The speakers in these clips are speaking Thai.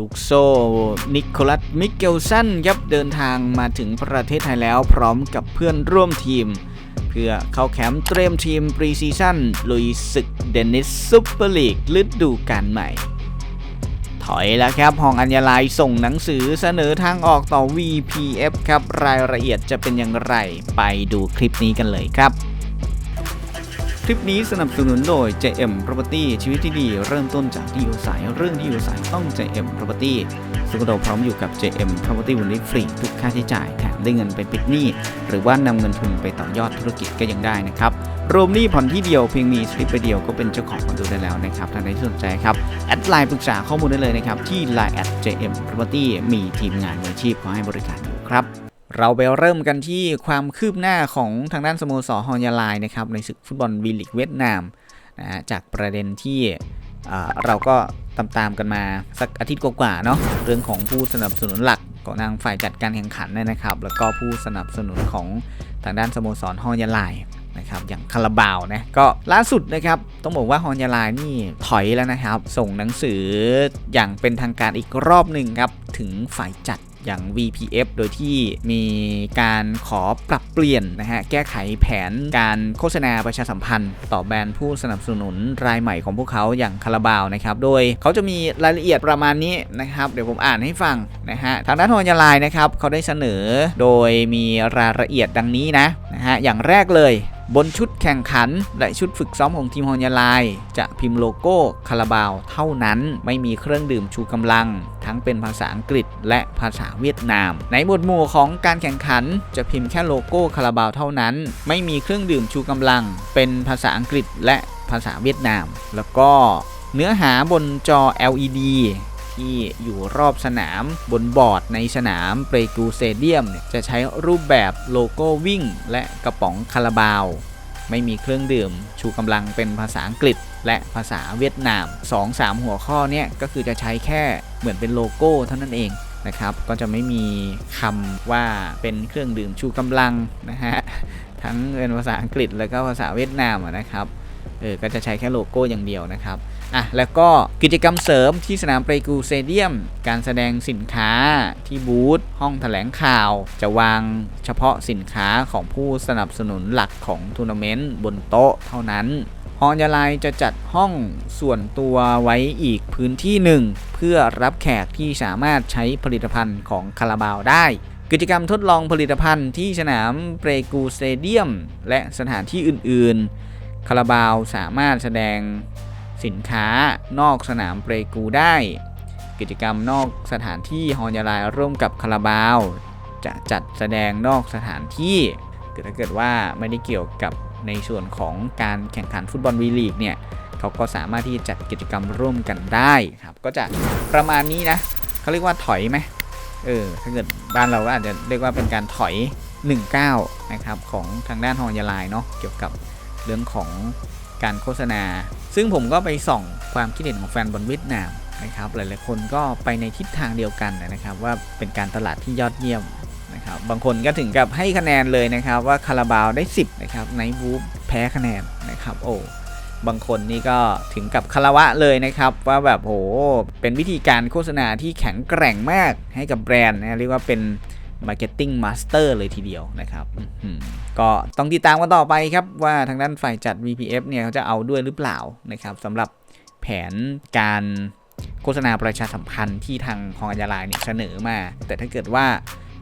ลูกโซนิโคลัส มิเกลสันครับเดินทางมาถึงประเทศไทยแล้วพร้อมกับเพื่อนร่วมทีม เพื่อเข้าแคมป์เตรียมทีมปรีซีซั่นลุยศึกเดนนิสซุปเปอร์ลีกฤดูกาลใหม่ ถอยแล้วครับห้องอัญญาลายส่งหนังสือเสนอทางออกต่อ VPF ครับรายละเอียดจะเป็นอย่างไร ไปดูคลิปนี้กันเลยครับ คลิปนี้สนับสนุนโดย JM Property ชีวิตที่ดีเริ่มต้นจากที่อยู่อาศัยเรื่องที่อยู่อาศัยต้อง JM Property ซึ่งเราพร้อมอยู่กับ JM Property บริฟรีทุกค่าใช้จ่ายแถมได้เงินไปปิดหนี้ หรือว่านำเงินทุนไปต่อยอดธุรกิจก็ยังได้นะครับรวมหนี้ผ่อนที่เดียวเพียงมีสลิปไปเดียวก็เป็นเจ้าของคอนโดได้แล้วนะครับท่านใดที่สนใจครับ แอดไลน์ปรึกษาข้อมูลได้เลยนะครับที่ Line at JM Property มีทีมงานมืออาชีพขอให้บริการอยู่ครับ เราไปเริ่มกันที่ความคืบหน้าของทางด้านสโมสรฮอนยาลายนะครับในศึกฟุตบอลวีลิกเวียดนามนะฮะจากประเด็นที่เราก็ตามตามๆกันมาสักอาทิตย์กว่าๆเนาะเรื่องของผู้สนับสนุนหลักของทางฝ่ายจัดการแข่งขันเนี่ยนะครับ แล้วก็ผู้สนับสนุนของทางด้านสโมสรฮอนยาลายนะครับอย่างคาราบาวนะก็ล่าสุดนะครับต้องบอกว่าฮอนยาลายนี่ถอยแล้วนะครับ ส่งหนังสืออย่างเป็นทางการอีกรอบหนึ่งครับถึงฝ่ายจัด อย่าง VPF โดยที่มีการขอปรับเปลี่ยนนะฮะแก้ไขแผนการโฆษณาประชาสัมพันธ์ ต่อแบรนด์ผู้สนับสนุนรายใหม่ของพวกเขาอย่างคาราบาวนะครับโดยเขาจะมีรายละเอียดประมาณนี้นะครับเดี๋ยวผมอ่านให้ฟังนะฮะทางด้านฮอนยาลายนะครับเขาได้เสนอโดยมีรายละเอียดดังนี้นะนะฮะอย่างแรกเลย บนชุดแข่งขัน และชุดฝึกซ้อมของทีมฮอนยาลาย จะพิมพ์โลโก้คาราบาวเท่านั้นไม่มีเครื่องดื่มชูกำลัง ทั้งเป็นภาษาอังกฤษ และภาษาเวียดนาม ในหมวดหมู่ของการแข่งขัน จะพิมพ์แค่โลโก้คาราบาวเท่านั้น ไม่มีเครื่องดื่มชูกำลัง เป็นภาษาอังกฤษและภาษาเวียดนาม แล้วก็เนื้อหาบนจอ LED ที่อยู่รอบสนาม บนบอร์ดในสนามเปรกูเซเดียมเนี่ยจะใช้รูปแบบโลโก้วิ่ง และกระป๋องคาราบาว ไม่มีเครื่องดื่ม ชูกำลังเป็นภาษาอังกฤษ และภาษาเวียดนาม 2-3 หัวข้อเนี่ยก็คือจะใช้แค่เหมือนเป็นโลโก้เท่านั้นเองนะครับ ก็จะไม่มีคำว่าเป็นเครื่องดื่มชูกำลังนะฮะ ทั้งเป็นภาษาอังกฤษแล้วก็ภาษาเวียดนามนะครับ เออ ก็จะใช้แค่โลโก้อย่างเดียวนะครับ อะแล้วก็กิจกรรมเสริมที่สนามเปรกูเซเดียม การแสดงสินค้าที่บูธห้องแถลงข่าว จะวางเฉพาะสินค้าของผู้สนับสนุนหลักของทัวร์นาเมนต์บนโต๊ะเท่านั้นฮอนยาลายจะจัดห้องส่วนตัวไว้อีกพื้นที่หนึ่ง เพื่อรับแขกที่สามารถใช้ผลิตภัณฑ์ของคาราบาวได้ กิจกรรมทดลองผลิตภัณฑ์ที่สนามเปรกูสเตเดียม และสถานที่อื่น ๆ คาราบาวสามารถแสดง สินค้านอกสนามเปรกูได้ กิจกรรมนอกสถานที่ฮอนยาลายร่วมกับคาราบาว จะจัดแสดงนอกสถานที่คือถ้าเกิดว่าไม่ได้เกี่ยวกับในส่วนของการแข่งขันฟุตบอลวีลีกเนี่ยเขาก็สามารถที่จะจัดกิจกรรมร่วมกันได้ครับ ก็จะประมาณนี้นะเขาเรียกว่าถอยไหมเออถ้าเกิดบ้านเราก็อาจจะเรียกว่าเป็นการถอย 19 นะครับ ของทางด้านฮอนยาลายเนาะเกี่ยวกับเรื่องของ การโฆษณา ซึ่งผมก็ไปส่องความคิดเห็นของแฟนบอลเวียดนามนะครับหลายๆคนก็ไปในทิศทางเดียวกันนะครับว่าเป็นการตลาดที่ยอดเยี่ยมนะครับบางคนก็ถึงกับให้คะแนนเลยนะครับว่าคาราบาวได้ 10นะครับไนวูฟแพ้คะแนนนะครับโอ้บางคนนี่ก็ถึงกับคารวะเลยนะครับ ว่าแบบโหเป็นวิธีการโฆษณาที่แข็งแกร่งมากให้กับแบรนด์นะเรียกว่าเป็น Marketing Master เลยทีเดียวนะครับก็ต้องติดตามกันต่อไปครับว่าทางด้านฝ่ายจัด VPF เนี่ยเขาจะเอาด้วยหรือเปล่านะครับสำหรับแผนการโฆษณาประชาสัมพันธ์ที่ทางฮองอัญญาลายเนี่ยเสนอมา แต่ถ้าเกิดว่า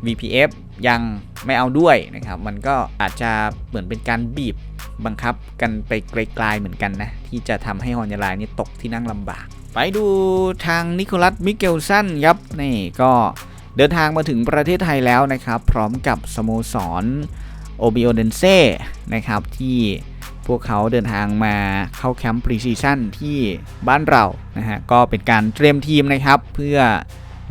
VPF ยังไม่เอาด้วยนะครับ มันก็อาจจะเหมือนเป็นการบีบบังคับกันไปไกลๆเหมือนกันนะ ที่จะทำให้ฮอนยาลายนี่ตกที่นั่งลำบาก ไปดูทางนิโคลัสมิเกลสันครับ นี่ก็ เดินทางมาถึงประเทศไทยแล้วนะครับ พร้อมกับสโมสรโอบิโอเดนเซ่นะครับที่พวกเขาเดินทางมาเข้าแคมป์พรีซีชั่นที่บ้านเรานะฮะก็เป็นการเตรียมทีมนะครับ เพื่อ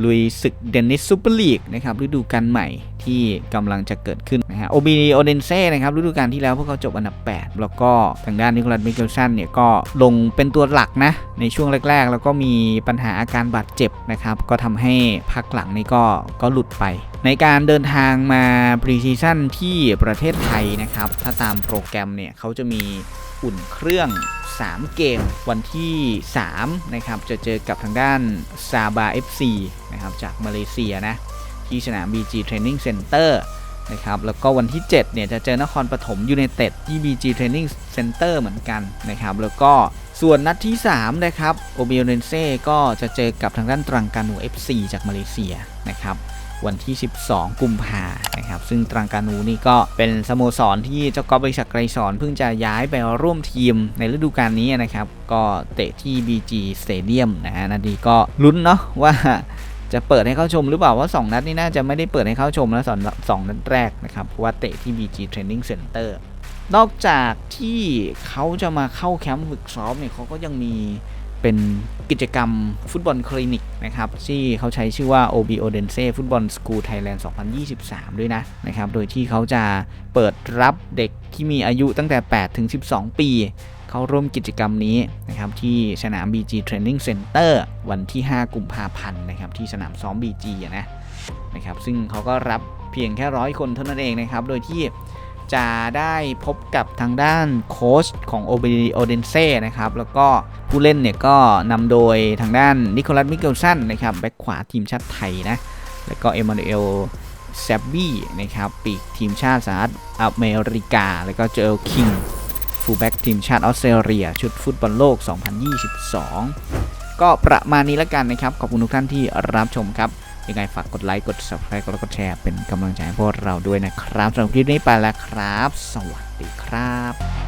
ลุยศึกเดนนิสซูเปอร์ลีกนะครับฤดูกาลใหม่ที่กำลังจะเกิดขึ้นนะฮะโอบีโอเดนเซ่นะครับฤดูกาลที่แล้วพวกเขาจบอันดับ 8 แล้วก็ทางด้านนิโคลัสมิเกลสันเนี่ยก็ลงเป็นตัวหลักนะ ในช่วงแรก ๆ แล้วก็มีปัญหาอาการบาดเจ็บนะครับก็ทำให้พักหลังนี่ก็ก็หลุดไป ในการเดินทางมาพรีซีซั่นที่ประเทศไทยนะครับถ้าตามโปรแกรมเนี่ยเขาจะมี อุ่นเครื่อง 3 เกมวันที่ 3 นะครับ จะเจอกับทางด้านซาบา FC นะครับ จากมาเลเซียนะ ที่สนาม BG Training Center นะครับ แล้วก็วันที่ 7 เนี่ย จะเจอนครปฐมยูไนเต็ดที่ BG Training Center เหมือนกันนะครับ แล้วก็ส่วนนัดที่ 3 นะครับ โอเบเรนเซ่ก็จะเจอกับทางด้านตรังกานู FC จากมาเลเซียนะครับ วันที่ 12 กุมภานะครับ ซึ่งตรังกานูนี่ก็เป็นสโมสรที่เจ้ากอล์ฟบริษัทไกรสอนเพิ่งจะย้ายไปร่วมทีมในฤดูกาลนี้นะครับ ก็เตะที่ BG Stadium นะฮะนัดนี้ก็ลุ้นเนาะว่าจะเปิดให้เข้าชมหรือเปล่าว่า2นัดนี่น่าจะไม่ได้เปิดให้เข้าชมแล้วสองสองนัดแรกนะครับเพราะว่าเตะที่ BG Training Center นอกจากที่เขาจะมาเข้าแคมป์ฝึกซ้อมเนี่ยเขาก็ยังมี เป็นกิจกรรมฟุตบอลคลินิกนะครับที่เขาใช้ชื่อว่า OB Odense ฟุตบอลสกูลไทยแลนด์2023 ด้วยนะนะครับโดยที่เขาจะเปิดรับเด็กที่มีอายุตั้งแต่ 8 ถึง 12 ปีเข้าร่วมกิจกรรมนี้นะครับที่สนาม BG Training Center วันที่ 5 กุมภาพันธ์นะครับที่สนามซ้อม BG นะนะครับซึ่งเขาก็รับเพียงแค่ร้อยคนเท่านั้นเองนะครับโดยที่ จะได้พบกับทางด้านโค้ชของ o b o d e n s e นเซ่นะครับ แล้วก็ผู้เล่นเนี่ยก็นำโดยทางด้านนิโคลัสมิเกลสันนะครับแบ็คขวาทีมชาติไทยนะ แล้วก็เอมานูเอลแซบบี้นะครับปีกทีมชาติสหรัฐอเมริกา แล้วก็เจอคิงฟูลแบ็กทีมชาติออสเตรเลีย ชุดฟุตบอลโลก 2022 ก็ประมาณนี้แล้วกันนะครับ ขอบคุณทุกท่านที่รับชมครับ ยังไงฝากกดไลค์กด subscribe แล้วกดแชร์เป็นกำลังใจให้พวกเราด้วยนะครับสำหรับคลิปนี้ไปแล้วครับ สวัสดีครับ